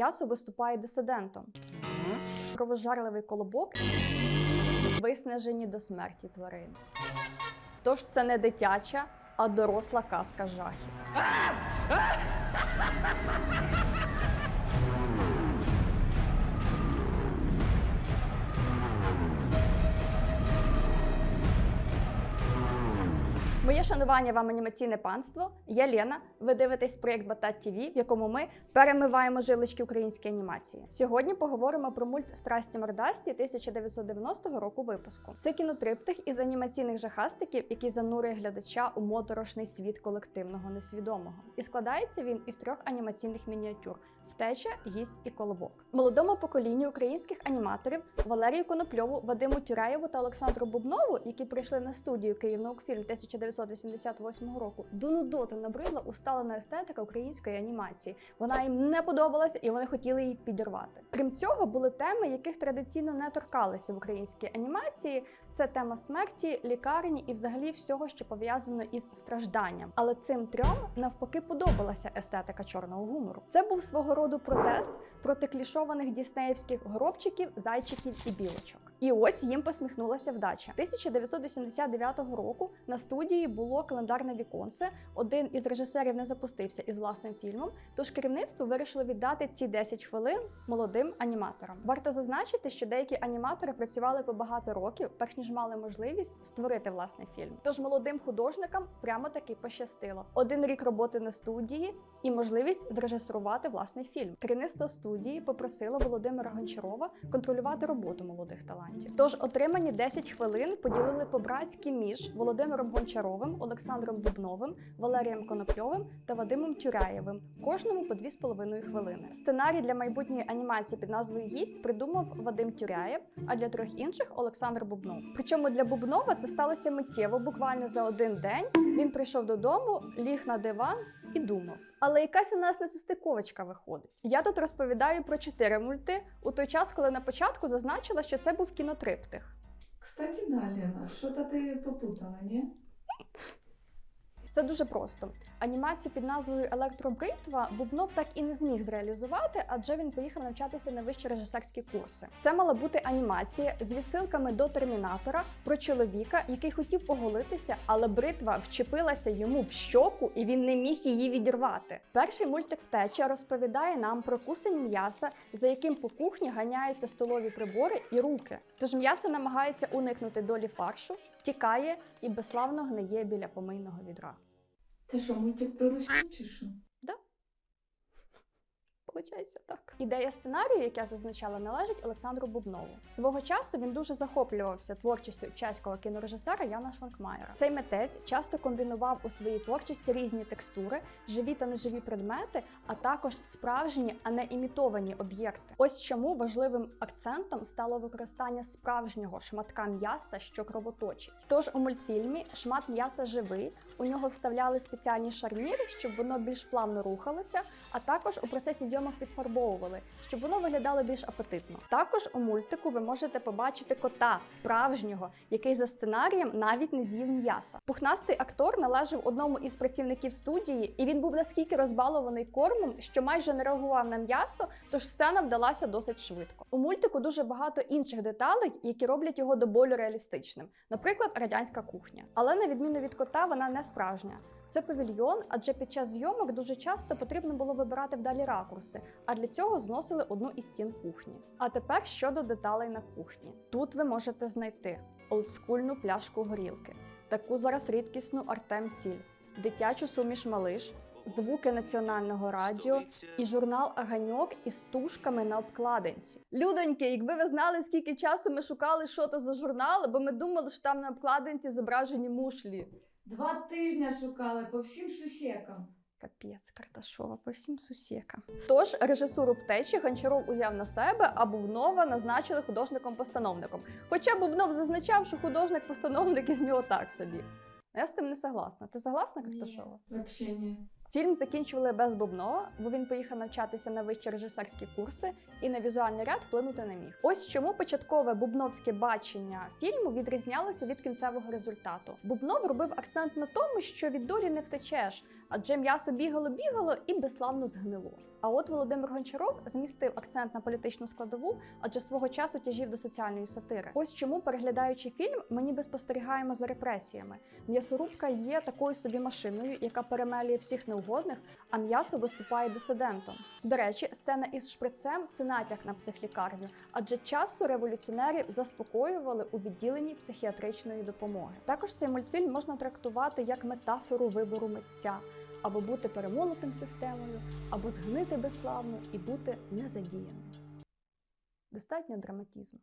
м'ясо виступає дисидентом. Кровожарливий колобок виснажені до смерті тварин. Тож це не дитяча, а доросла казка жахів. Моє шанування вам анімаційне панство. Я Лена. Ви дивитесь проєкт Батат ТВ, в якому ми перемиваємо жилочки української анімації. Сьогодні поговоримо про мульт Страсті мордасті 1990 року випуску. Це кінотриптих із анімаційних жахастиків, який занурює глядача у моторошний світ колективного несвідомого. І складається він із трьох анімаційних мініатюр. Втеча, гість і колобок. Молодому поколінню українських аніматорів Валерію Конопльову, Вадиму Тюреєву та Олександру Бубнову, які прийшли на студію Київнаукфільм 1988 року, до нудоти набридла усталена естетика української анімації. Вона їм не подобалася і вони хотіли її підірвати. Крім цього, були теми, яких традиційно не торкалися в українській анімації. Це тема смерті, лікарні і взагалі всього, що пов'язано із стражданням. Але цим трьом навпаки подобалася естетика чорного гумору. Це був свого роду протест проти клішованих діснеївських горобчиків, зайчиків і білочок. І ось їм посміхнулася вдача. 1989 року на студії було календарне віконце. Один із режисерів не запустився із власним фільмом, тож керівництво вирішило віддати ці 10 хвилин молодим аніматорам. Варто зазначити, що деякі аніматори працювали по багато років, перш ніж мали можливість створити власний фільм. Тож молодим художникам прямо таки пощастило. Один рік роботи на студії і можливість зрежисувати власний фільм. Керівництво студії попросило Володимира Гончарова контролювати роботу молодих талантів. Тож отримані 10 хвилин поділили по-братськи між Володимиром Гончаровим, Олександром Бубновим, Валерієм Конопльовим та Вадимом Тюраєвим. Кожному по 2,5 хвилини. Сценарій для майбутньої анімації під назвою Гість придумав Вадим Тюряєв, а для трьох інших Олександр Бубнов. Причому для Бубнова це сталося миттєво, буквально за один день. Він прийшов додому, ліг на диван і думав. Але якась у нас несостиковочка виходить. Я тут розповідаю про чотири мульти у той час, коли на початку зазначила, що це був кінотриптих. Кстати, да, Лена, що то ти попутала, не? Все дуже просто. Анімацію під назвою Електробритва Бубнов так і не зміг зреалізувати, адже він поїхав навчатися на вищі режисерські курси. Це мала бути анімація з відсилками до термінатора про чоловіка, який хотів оголитися, але бритва вчепилася йому в щоку, і він не міг її відірвати. Перший мультик втеча розповідає нам про кусень м'яса, за яким по кухні ганяються столові прибори і руки. Тож м'ясо намагається уникнути долі фаршу, тікає і безславно гниє біля помийного відра. Це що, мультик про Росію чи що? Получається так. Ідея сценарію, як я зазначала, належить Олександру Бубнову. Свого часу він дуже захоплювався творчістю чеського кінорежисера Яна Шванкмаєра. Цей митець часто комбінував у своїй творчості різні текстури, живі та неживі предмети, а також справжні, а не імітовані об'єкти. Ось чому важливим акцентом стало використання справжнього шматка м'яса, що кровоточить. Тож у мультфільмі шмат м'яса живий, у нього вставляли спеціальні шарніри, щоб воно більш плавно рухалося, а також у процесі зйомок підфарбовували, щоб воно виглядало більш апетитно. Також у мультику ви можете побачити кота справжнього, який за сценарієм навіть не з'їв м'яса. Пухнастий актор належав одному із працівників студії, і він був наскільки розбалований кормом, що майже не реагував на м'ясо, тож сцена вдалася досить швидко. У мультику дуже багато інших деталей, які роблять його до болю реалістичним, наприклад, радянська кухня. Але на відміну від кота, вона не справжня. Це павільйон, адже під час зйомок дуже часто потрібно було вибирати вдалі ракурси, а для цього зносили одну із стін кухні. А тепер щодо деталей на кухні. Тут ви можете знайти олдскульну пляшку горілки, таку зараз рідкісну Артем Сіль, дитячу суміш малиш, звуки національного радіо і журнал Аганьок із тушками на обкладинці. Людоньки, якби ви знали, скільки часу ми шукали, що то за журнал, бо ми думали, що там на обкладинці зображені мушлі. Два тижні шукали по всім сусікам. Капець, Карташова, по всім сусікам. Тож режисуру втечі Гончаров узяв на себе, а Бубнова назначили художником-постановником. Хоча Бубнов зазначав, що художник-постановник із нього так собі. Я з тим не согласна. Ти согласна, Карташова? Взагалі ні. Фільм закінчували без Бубнова, бо він поїхав навчатися на вищі режисерські курси і на візуальний ряд вплинути не міг. Ось чому початкове бубновське бачення фільму відрізнялося від кінцевого результату. Бубнов робив акцент на тому, що від долі не втечеш, адже м'ясо бігало-бігало і безславно згнило. А от Володимир Гончаров змістив акцент на політичну складову, адже свого часу тяжів до соціальної сатири. Ось чому, переглядаючи фільм, ми ніби спостерігаємо за репресіями. М'ясорубка є такою собі машиною, яка перемелює всіх неугодних, а м'ясо виступає дисидентом. До речі, сцена із шприцем це натяк на психлікарню, адже часто революціонерів заспокоювали у відділенні психіатричної допомоги. Також цей мультфільм можна трактувати як метафору вибору митця. Або бути перемолотим системою, або згнити безславно і бути незадіяним. Достатньо драматизму.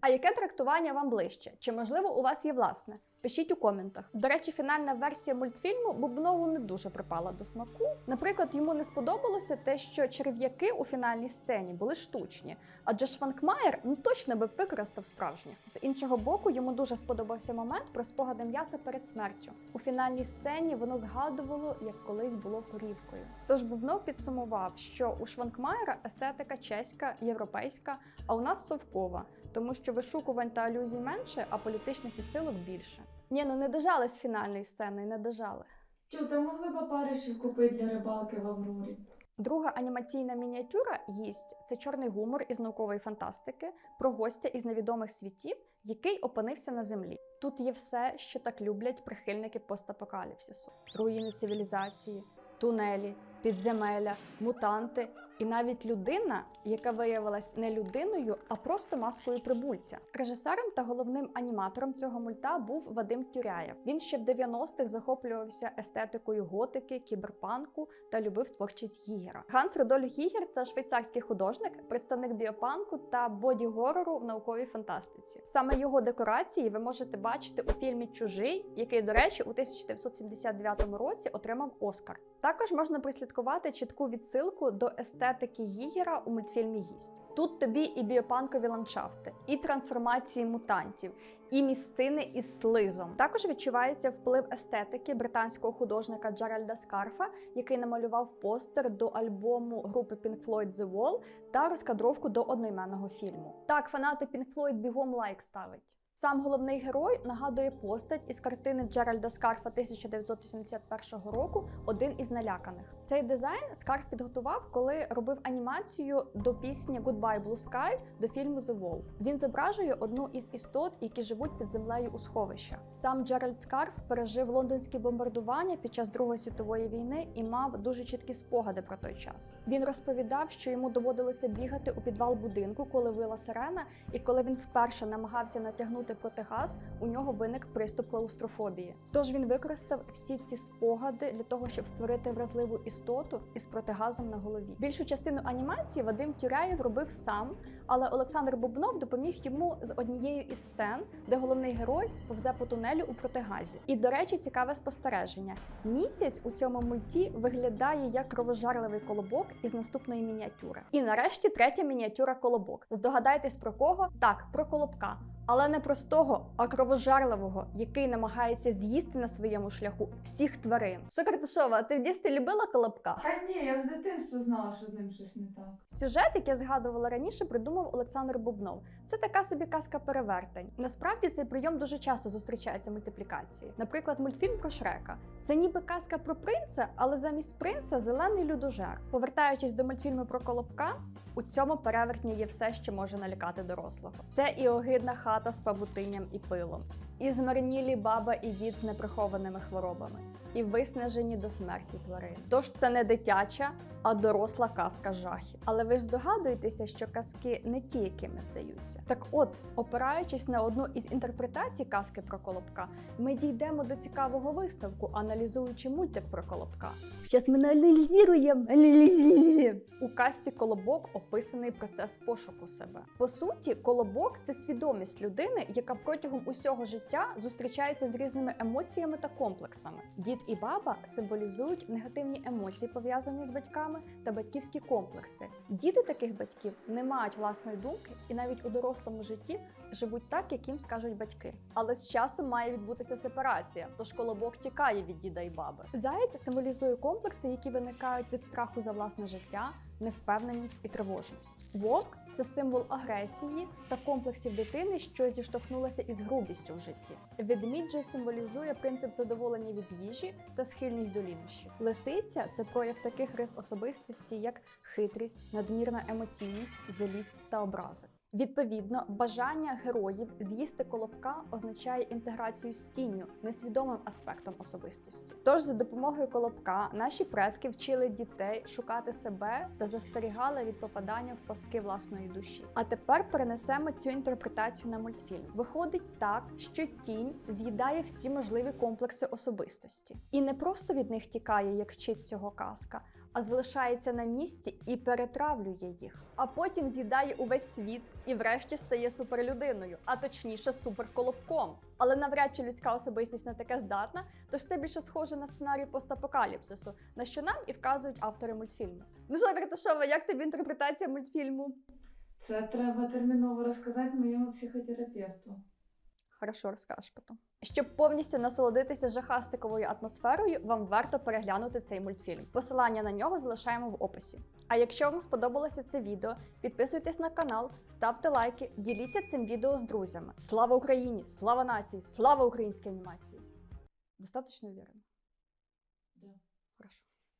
А яке трактування вам ближче? Чи можливо у вас є власне? Пишіть у коментах. До речі, фінальна версія мультфільму Бубнову не дуже припала до смаку. Наприклад, йому не сподобалося те, що черв'яки у фінальній сцені були штучні, адже Шванкмаєр ну точно би використав справжнє. З іншого боку, йому дуже сподобався момент про спогади м'яса перед смертю. У фінальній сцені воно згадувало, як колись було корівкою. Тож Бубнов підсумував, що у Шванкмаєра естетика чеська, європейська, а у нас совкова, тому що вишукувань та алюзій менше, а політичних відсилок більше. Ні, ну не дожали з фінальної сцени, не дожали. Тю, та могли б опаришів купити для рибалки в Аврорі. Друга анімаційна мініатюра «Їсть» – це чорний гумор із наукової фантастики про гостя із невідомих світів, який опинився на землі. Тут є все, що так люблять прихильники постапокаліпсису: руїни цивілізації, тунелі, підземелля, мутанти і навіть людина, яка виявилась не людиною, а просто маскою прибульця. Режисером та головним аніматором цього мульта був Вадим Тюряєв. Він ще в 90-х захоплювався естетикою готики, кіберпанку та любив творчість Гігера. Ганс Рудольф Гігер це швейцарський художник, представник біопанку та боді-горору в науковій фантастиці. Саме його декорації ви можете бачити у фільмі Чужий, який, до речі, у 1979 році отримав Оскар. Також можна прислідкувати чітку відсилку до естетики Гігера у мультфільмі Гість. Тут тобі і біопанкові ландшафти, і трансформації мутантів, і місцини із слизом. Також відчувається вплив естетики британського художника Джеральда Скарфа, який намалював постер до альбому групи Pink Floyd The Wall та розкадровку до одноіменного фільму. Так, фанати Pink Floyd бігом лайк ставить. Сам головний герой нагадує постать із картини Джеральда Скарфа 1981 року Один із наляканих. Цей дизайн Скарф підготував, коли робив анімацію до пісні Goodbye Blue Sky до фільму The Wall. Він зображує одну із істот, які живуть під землею у сховищах. Сам Джеральд Скарф пережив лондонські бомбардування під час Другої світової війни і мав дуже чіткі спогади про той час. Він розповідав, що йому доводилося бігати у підвал будинку, коли вила сирена, і коли він вперше намагався натягнути протигаз, у нього виник приступ клаустрофобії. Тож він використав всі ці спогади для того, щоб створити вразливу істоту із протигазом на голові. Більшу частину анімації Вадим Тюряєв робив сам, але Олександр Бубнов допоміг йому з однією із сцен, де головний герой повзе по тунелю у протигазі. І, до речі, цікаве спостереження: місяць у цьому мульті виглядає як кровожарливий колобок із наступної мініатюри. І нарешті третя мініатюра колобок. Здогадайтесь про кого? Так, про колобка. Але не простого, а кровожарливого, який намагається з'їсти на своєму шляху всіх тварин. Що Карташова, ти в дітстві любила колобка? Та ні, я з дитинства знала, що з ним щось не так. Сюжет, який я згадувала раніше, придумав Олександр Бубнов. Це така собі казка перевертень. Насправді цей прийом дуже часто зустрічається в мультиплікації. Наприклад, мультфільм про Шрека. Це ніби казка про принца, але замість принца зелений людожер. Повертаючись до мультфільму про колобка, у цьому перевертні є все, що може налякати дорослого. Це і огидна хата з павутинням і пилом, і змарнілі баба і дід з неприхованими хворобами, і виснажені до смерті тварин. Тож це не дитяча, а доросла казка жахів. Але ви ж здогадуєтеся, що казки не ті, якими здаються. Так от, опираючись на одну із інтерпретацій казки про колобка, ми дійдемо до цікавого висновку, аналізуючи мультик про колобка. Зараз ми аналізуємо. У казці колобок описаний процес пошуку себе. По суті, колобок це свідомість людини, яка протягом усього життя зустрічається з різними емоціями та комплексами. Дід і баба символізують негативні емоції, пов'язані з батьками та батьківські комплекси. Діти таких батьків не мають власної думки і навіть у дорослому житті живуть так, як їм скажуть батьки. Але з часом має відбутися сепарація, тож колобок тікає від діда і баби. Заєць символізує комплекси, які виникають від страху за власне життя, невпевненість і тривожність. Вовк це символ агресії та комплексів дитини, що зіштовхнулася із грубістю в житті. Ведмідь символізує принцип задоволення від їжі та схильність до лінощів. Лисиця це прояв таких рис особистості, як хитрість, надмірна емоційність, злість та образи. Відповідно, бажання героїв з'їсти колобка означає інтеграцію з тінню, несвідомим аспектом особистості. Тож, за допомогою колобка наші предки вчили дітей шукати себе та застерігали від попадання в пастки власної душі. А тепер перенесемо цю інтерпретацію на мультфільм. Виходить так, що тінь з'їдає всі можливі комплекси особистості, і не просто від них тікає, як вчить цього казка, а залишається на місці і перетравлює їх. А потім з'їдає увесь світ і врешті стає суперлюдиною, а точніше суперколобком. Але навряд чи людська особистість на таке здатна, тож це більше схоже на сценарій постапокаліпсису, на що нам і вказують автори мультфільму. Ну що, Карташова, як тобі інтерпретація мультфільму? Це треба терміново розказати моєму психотерапевту. Хорошо, розкажеш потім. Щоб повністю насолодитися жахастиковою атмосферою, вам варто переглянути цей мультфільм. Посилання на нього залишаємо в описі. А якщо вам сподобалося це відео, підписуйтесь на канал, ставте лайки, діліться цим відео з друзями. Слава Україні! Слава нації! Слава українській анімації! Достаточно вірно.